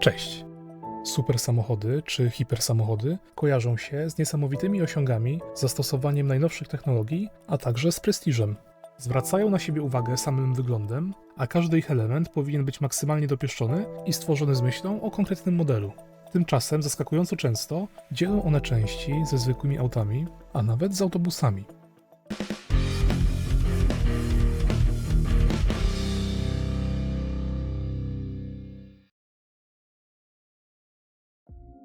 Cześć. Super samochody czy hipersamochody kojarzą się z niesamowitymi osiągami, zastosowaniem najnowszych technologii, a także z prestiżem. Zwracają na siebie uwagę samym wyglądem, a każdy ich element powinien być maksymalnie dopieszczony i stworzony z myślą o konkretnym modelu. Tymczasem zaskakująco często dzielą one części ze zwykłymi autami, a nawet z autobusami.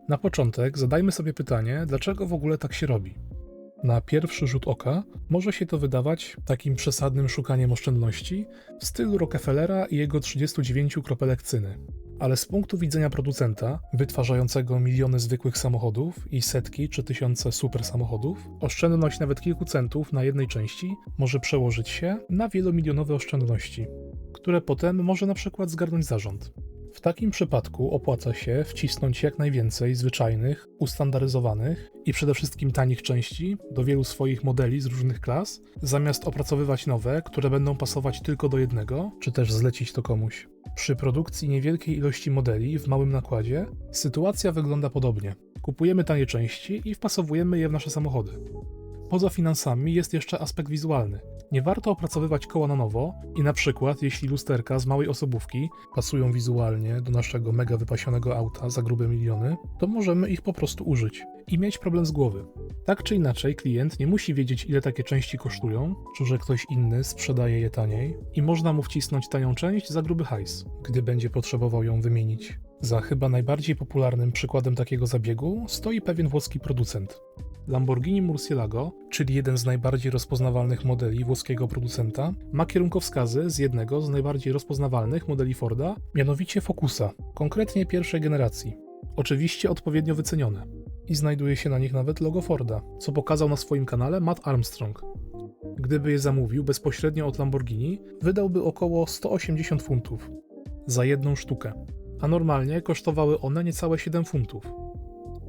Na początek zadajmy sobie pytanie, dlaczego w ogóle tak się robi. Na pierwszy rzut oka może się to wydawać takim przesadnym szukaniem oszczędności w stylu Rockefellera i jego 39 kropelek cyny. Ale z punktu widzenia producenta, wytwarzającego miliony zwykłych samochodów i setki czy tysiące super samochodów, oszczędność nawet kilku centów na jednej części może przełożyć się na wielomilionowe oszczędności, które potem może na przykład zgarnąć zarząd. W takim przypadku opłaca się wcisnąć jak najwięcej zwyczajnych, ustandaryzowanych i przede wszystkim tanich części do wielu swoich modeli z różnych klas, zamiast opracowywać nowe, które będą pasować tylko do jednego, czy też zlecić to komuś. Przy produkcji niewielkiej ilości modeli w małym nakładzie sytuacja wygląda podobnie. Kupujemy tanie części i wpasowujemy je w nasze samochody. Poza finansami jest jeszcze aspekt wizualny. Nie warto opracowywać koła na nowo i na przykład jeśli lusterka z małej osobówki pasują wizualnie do naszego mega wypasionego auta za grube miliony, to możemy ich po prostu użyć i mieć problem z głowy. Tak czy inaczej klient nie musi wiedzieć ile takie części kosztują, czy że ktoś inny sprzedaje je taniej i można mu wcisnąć tanią część za gruby hajs, gdy będzie potrzebował ją wymienić. Za chyba najbardziej popularnym przykładem takiego zabiegu stoi pewien włoski producent. Lamborghini Murcielago, czyli jeden z najbardziej rozpoznawalnych modeli włoskiego producenta, ma kierunkowskazy z jednego z najbardziej rozpoznawalnych modeli Forda, mianowicie Focusa, konkretnie pierwszej generacji. Oczywiście odpowiednio wycenione. I znajduje się na nich nawet logo Forda, co pokazał na swoim kanale Matt Armstrong. Gdyby je zamówił bezpośrednio od Lamborghini, wydałby około 180 funtów za jedną sztukę, a normalnie kosztowały one niecałe 7 funtów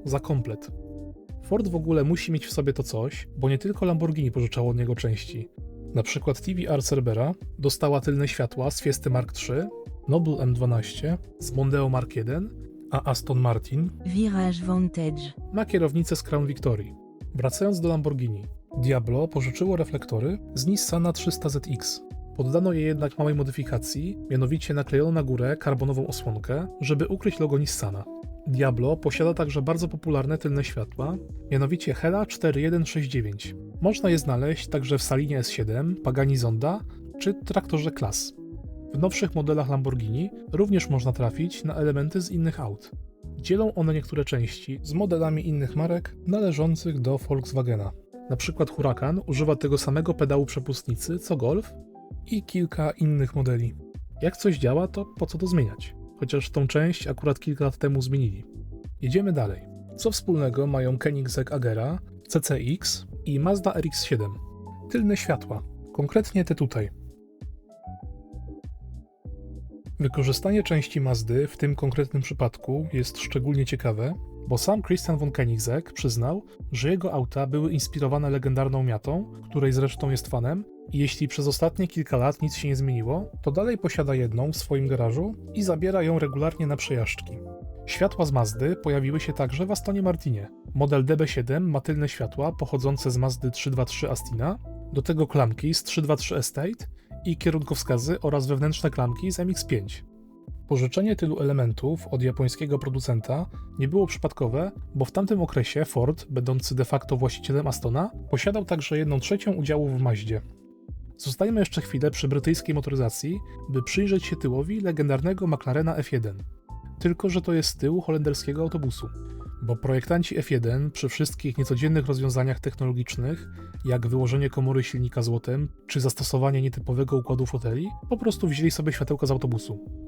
za komplet. Ford w ogóle musi mieć w sobie to coś, bo nie tylko Lamborghini pożyczało od niego części. Na przykład TVR Cerbera dostała tylne światła z Fiesty Mark III, Noble M12 z Mondeo Mark I, a Aston Martin Virage Vantage. ma kierownicę z Crown Victory. Wracając do Lamborghini, Diablo pożyczyło reflektory z Nissana 300ZX. Poddano je jednak małej modyfikacji, mianowicie naklejono na górę karbonową osłonkę, żeby ukryć logo Nissana. Diablo posiada także bardzo popularne tylne światła, mianowicie Hela 4169. Można je znaleźć także w Salinie S7, Pagani Zonda czy traktorze Class. W nowszych modelach Lamborghini również można trafić na elementy z innych aut. Dzielą one niektóre części z modelami innych marek należących do Volkswagena. Na przykład Huracan używa tego samego pedału przepustnicy co Golf i kilka innych modeli. Jak coś działa, to po co to zmieniać? Chociaż tą część akurat kilka lat temu zmienili. Jedziemy dalej. Co wspólnego mają Koenigsegg Agera, CCX i Mazda RX-7? Tylne światła, konkretnie te tutaj. Wykorzystanie części Mazdy w tym konkretnym przypadku jest szczególnie ciekawe, bo sam Christian von Koenigsegg przyznał, że jego auta były inspirowane legendarną Miatą, której zresztą jest fanem, i jeśli przez ostatnie kilka lat nic się nie zmieniło, to dalej posiada jedną w swoim garażu i zabiera ją regularnie na przejażdżki. Światła z Mazdy pojawiły się także w Astonie Martinie. Model DB7 ma tylne światła pochodzące z Mazdy 323 Astina, do tego klamki z 323 Estate i kierunkowskazy oraz wewnętrzne klamki z MX-5. Pożyczenie tylu elementów od japońskiego producenta nie było przypadkowe, bo w tamtym okresie Ford, będący de facto właścicielem Astona, posiadał także 1 trzecią udziału w Maździe. Zostajemy jeszcze chwilę przy brytyjskiej motoryzacji, by przyjrzeć się tyłowi legendarnego McLarena F1. Tylko, że to jest tył holenderskiego autobusu. Bo projektanci F1 przy wszystkich niecodziennych rozwiązaniach technologicznych, jak wyłożenie komory silnika złotem, czy zastosowanie nietypowego układu foteli, po prostu wzięli sobie światełka z autobusu.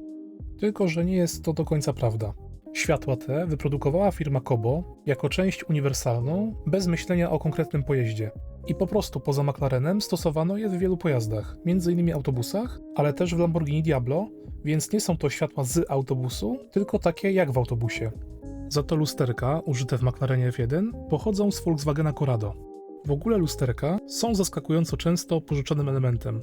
Tylko, że nie jest to do końca prawda. Światła te wyprodukowała firma Kobo jako część uniwersalną, bez myślenia o konkretnym pojeździe. I po prostu poza McLarenem stosowano je w wielu pojazdach, m.in. autobusach, ale też w Lamborghini Diablo, więc nie są to światła z autobusu, tylko takie jak w autobusie. Za to lusterka, użyte w McLarenie F1, pochodzą z Volkswagena Corrado. W ogóle lusterka są zaskakująco często pożyczonym elementem.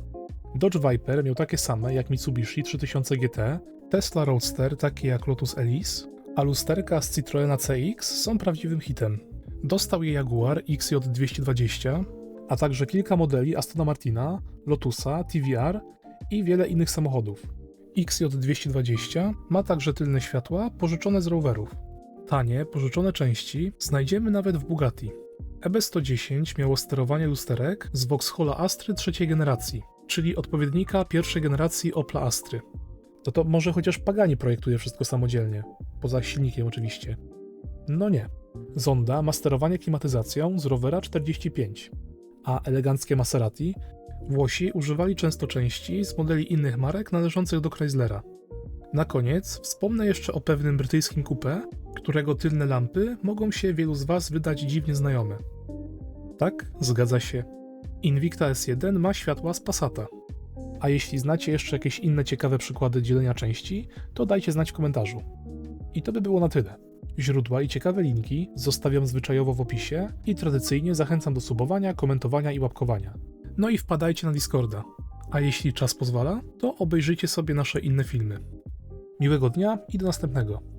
Dodge Viper miał takie same jak Mitsubishi 3000 GT, Tesla Roadster, takie jak Lotus Elise, a lusterka z Citroena CX są prawdziwym hitem. Dostał je Jaguar XJ220, a także kilka modeli Astona Martina, Lotusa, TVR i wiele innych samochodów. XJ220 ma także tylne światła pożyczone z rowerów. Tanie, pożyczone części znajdziemy nawet w Bugatti. EB110 miało sterowanie lusterek z Vauxhalla Astry trzeciej generacji, czyli odpowiednika pierwszej generacji Opla Astry. To to może chociaż Pagani projektuje wszystko samodzielnie, poza silnikiem oczywiście. No nie. Zonda ma sterowanie klimatyzacją z Rovera 45, a eleganckie Maserati Włosi używali często części z modeli innych marek należących do Chryslera. Na koniec wspomnę jeszcze o pewnym brytyjskim coupé, którego tylne lampy mogą się wielu z Was wydać dziwnie znajome. Tak, zgadza się. Invicta S1 ma światła z Passata. A jeśli znacie jeszcze jakieś inne ciekawe przykłady dzielenia części, to dajcie znać w komentarzu. I to by było na tyle. Źródła i ciekawe linki zostawiam zwyczajowo w opisie i tradycyjnie zachęcam do subowania, komentowania i łapkowania. No i wpadajcie na Discorda. A jeśli czas pozwala, to obejrzyjcie sobie nasze inne filmy. Miłego dnia i do następnego.